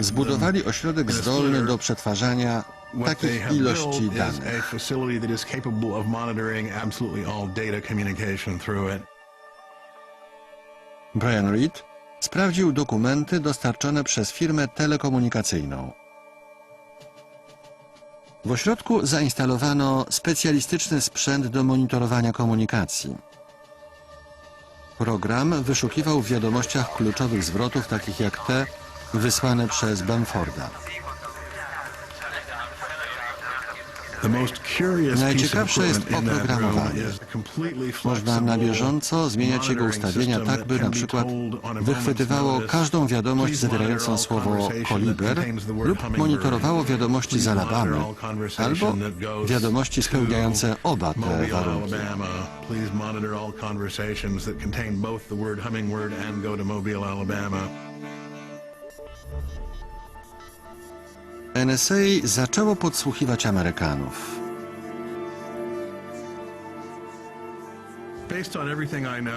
Zbudowali ośrodek zdolny do przetwarzania takich ilości danych. Brian Reed sprawdził dokumenty dostarczone przez firmę telekomunikacyjną. W ośrodku zainstalowano specjalistyczny sprzęt do monitorowania komunikacji. Program wyszukiwał w wiadomościach kluczowych zwrotów, takich jak te wysłane przez Bamforda. Najciekawsze jest oprogramowanie. Można na bieżąco zmieniać jego ustawienia tak, by na przykład wychwytywało każdą wiadomość zawierającą słowo koliber lub monitorowało wiadomości z Alabamy albo wiadomości spełniające oba te warunki. Alabama. Please monitor all conversations that contain both the word hummingbird and go to Mobile, Alabama. NSA zaczęło podsłuchiwać Amerykanów.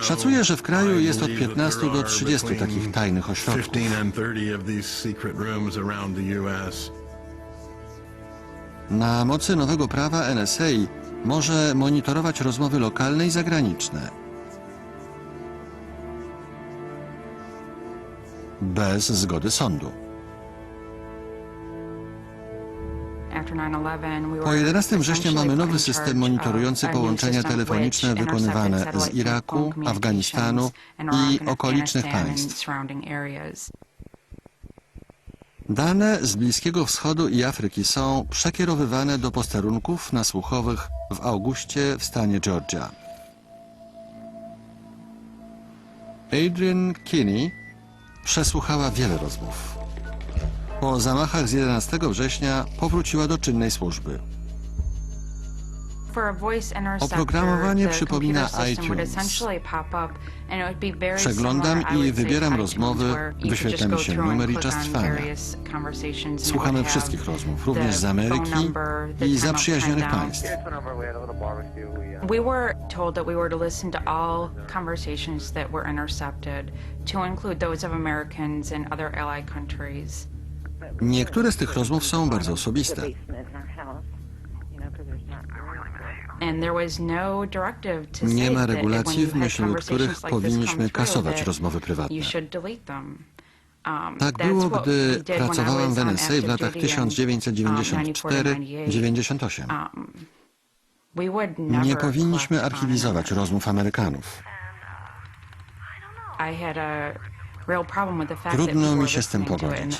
Szacuję, że w kraju jest od believe that 15 there do are 30 between takich tajnych ośrodków. 15 and 30 of these secret rooms around the U.S. Na mocy nowego prawa NSA może monitorować rozmowy lokalne i zagraniczne. Bez zgody sądu. Po 11 września mamy nowy system monitorujący połączenia telefoniczne wykonywane z Iraku, Afganistanu i okolicznych państw. Dane z Bliskiego Wschodu i Afryki są przekierowywane do posterunków nasłuchowych w Augustie w stanie Georgia. Adrian Kinney przesłuchała wiele rozmów. Po zamachach z 11 września powróciła do czynnej służby. Oprogramowanie przypomina iTunes. Przeglądam i wybieram rozmowy, wyświetla mi się numer i czas trwania. Słuchamy wszystkich rozmów, również z Ameryki i zaprzyjaźnionych państw. We were told that we were to listen to all conversations that were intercepted, to include those of Americans and other ally countries. Niektóre z tych rozmów są bardzo osobiste. Nie say ma regulacji, w myśl których powinniśmy kasować rozmowy prywatne. Um, Tak było, gdy was w NSA w latach duty in, um, 1994-98. Um, never Nie powinniśmy archiwizować rozmów Amerykanów. Trudno mi się z tym pogodzić.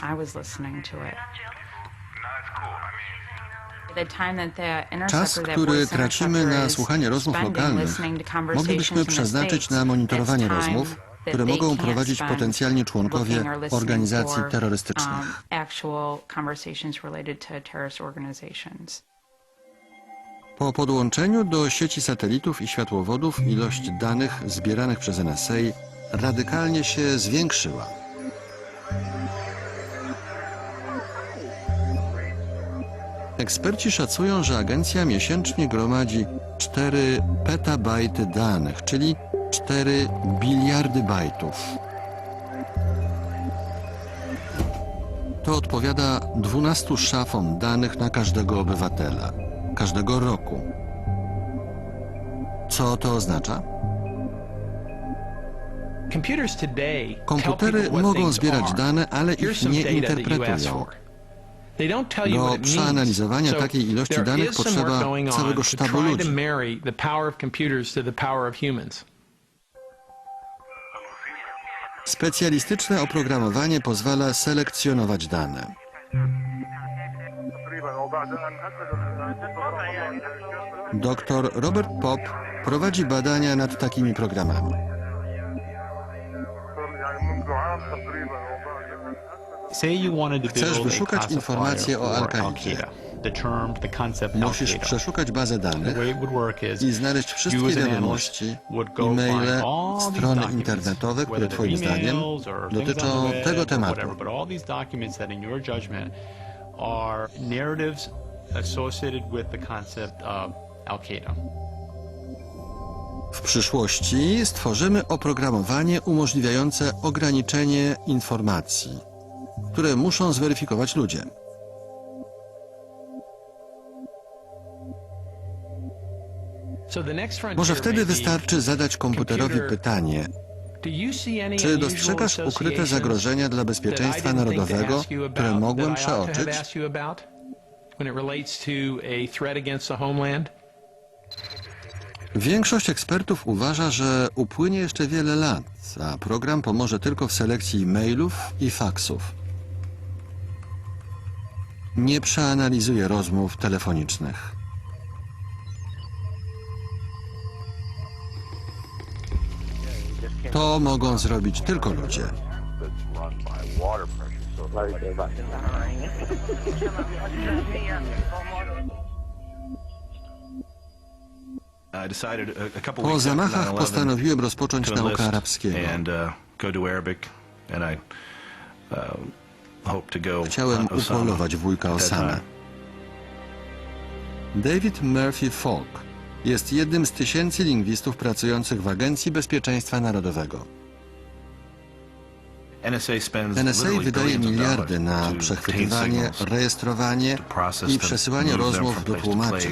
Czas, który tracimy na słuchanie rozmów lokalnych, moglibyśmy przeznaczyć na monitorowanie rozmów, które mogą prowadzić potencjalni członkowie organizacji terrorystycznych. um. Po podłączeniu do sieci satelitów i światłowodów ilość danych zbieranych przez NSA radykalnie się zwiększyła. Eksperci szacują, że agencja miesięcznie gromadzi 4 petabajty danych, czyli 4 biliardy bajtów. To odpowiada 12 szafom danych na każdego obywatela, każdego roku. Co to oznacza? Komputery mogą zbierać dane, ale ich nie interpretują. Do przeanalizowania takiej ilości danych potrzeba całego sztabu ludzi. Specjalistyczne oprogramowanie pozwala selekcjonować dane. Dr Robert Pop prowadzi badania nad takimi programami. Chcesz wyszukać informacje o Al-Kaidzie. Musisz przeszukać bazę danych i znaleźć wszystkie wiadomości, e-maile, strony internetowe, które Twoim zdaniem dotyczą tego tematu. W przyszłości stworzymy oprogramowanie umożliwiające ograniczenie informacji. Które muszą zweryfikować ludzie. Może wtedy wystarczy zadać komputerowi pytanie, czy dostrzegasz ukryte zagrożenia dla bezpieczeństwa narodowego, które mogłem przeoczyć? Większość ekspertów uważa, że upłynie jeszcze wiele lat, a program pomoże tylko w selekcji mailów i faksów. Nie przeanalizuje rozmów telefonicznych. To mogą zrobić tylko ludzie. Po zamachach postanowiłem rozpocząć naukę arabskiego. Chciałem upolować wujka Osama. David Murphy Falk jest jednym z tysięcy lingwistów pracujących w Agencji Bezpieczeństwa Narodowego. NSA wydaje miliardy na przechwytywanie, rejestrowanie i przesyłanie rozmów do tłumaczy,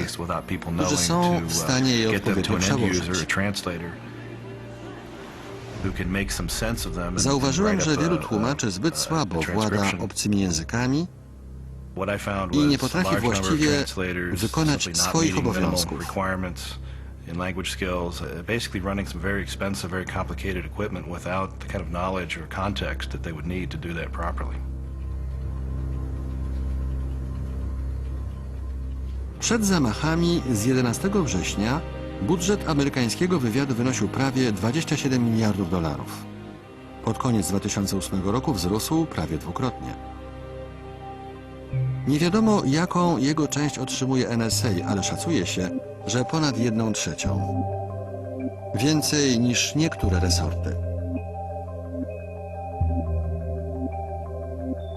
którzy są w stanie je odpowiednio przełożyć. Zauważyłem, że wielu tłumaczy zbyt słabo włada obcymi językami i nie potrafi właściwie wykonać swoich obowiązków. in language skills, uh, basically running some very expensive, very complicated equipment without the kind of knowledge or context that they would need to do that properly. Przed zamachami z 11 września budżet amerykańskiego wywiadu wynosił prawie 27 miliardów dolarów. Pod koniec 2008 roku wzrósł prawie dwukrotnie. Nie wiadomo, jaką jego część otrzymuje NSA, ale szacuje się, że ponad jedną trzecią. Więcej niż niektóre resorty.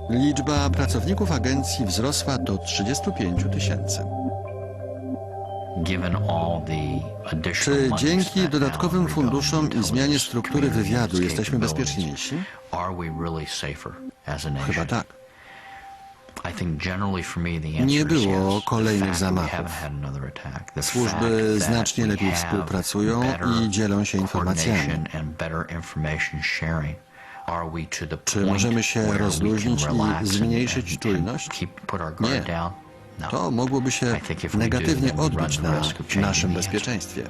Liczba pracowników agencji wzrosła do 35 tysięcy. Czy dzięki dodatkowym funduszom i zmianie struktury wywiadu jesteśmy bezpieczniejsi? Chyba tak. Nie było kolejnych zamachów. Służby znacznie lepiej współpracują i dzielą się informacjami. Czy możemy się rozluźnić i zmniejszyć czujność? Nie. To mogłoby się negatywnie odbić na naszym bezpieczeństwie.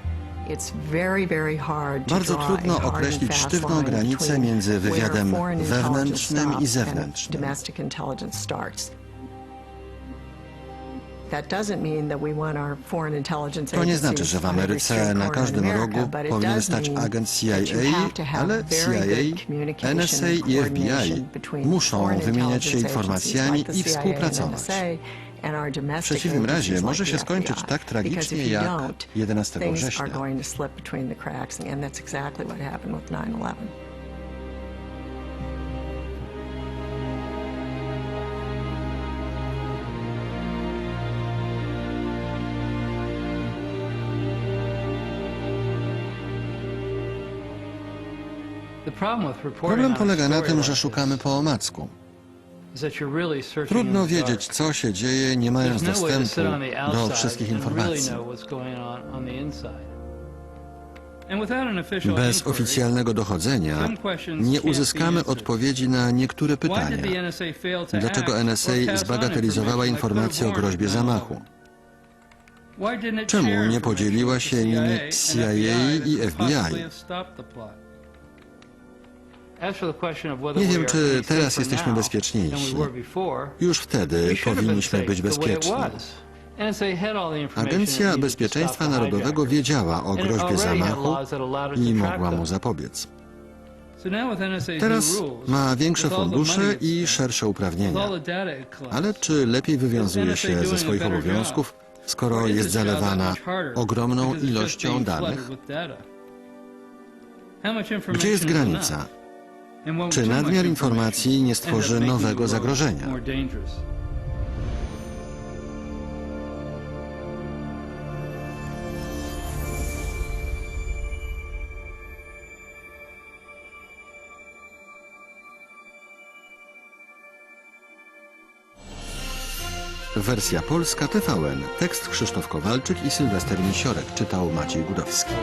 Bardzo trudno określić sztywną granicę między wywiadem wewnętrznym i zewnętrznym. To nie znaczy, że w Ameryce na każdym rogu powinien stać agent CIA, ale CIA, NSA i FBI muszą wymieniać się informacjami i współpracować. W przeciwnym razie może się skończyć tak tragicznie jak 11 września. Problem polega na tym, że szukamy po omacku. Trudno wiedzieć, co się dzieje, nie mając dostępu do wszystkich informacji. Bez oficjalnego dochodzenia nie uzyskamy odpowiedzi na niektóre pytania. Dlaczego NSA zbagatelizowała informacje o groźbie zamachu? Czemu nie podzieliła się nimi CIA i FBI? Nie wiem, czy teraz jesteśmy bezpieczniejsi. Już wtedy powinniśmy być bezpieczni. Agencja Bezpieczeństwa Narodowego wiedziała o groźbie zamachu i mogła mu zapobiec. Teraz ma większe fundusze i szersze uprawnienia. Ale czy lepiej wywiązuje się ze swoich obowiązków, skoro jest zalewana ogromną ilością danych? Gdzie jest granica? Czy nadmiar informacji nie stworzy nowego zagrożenia? Wersja polska TVN. Tekst Krzysztof Kowalczyk i Sylwester Misiorek. Czytał Maciej Gudowski.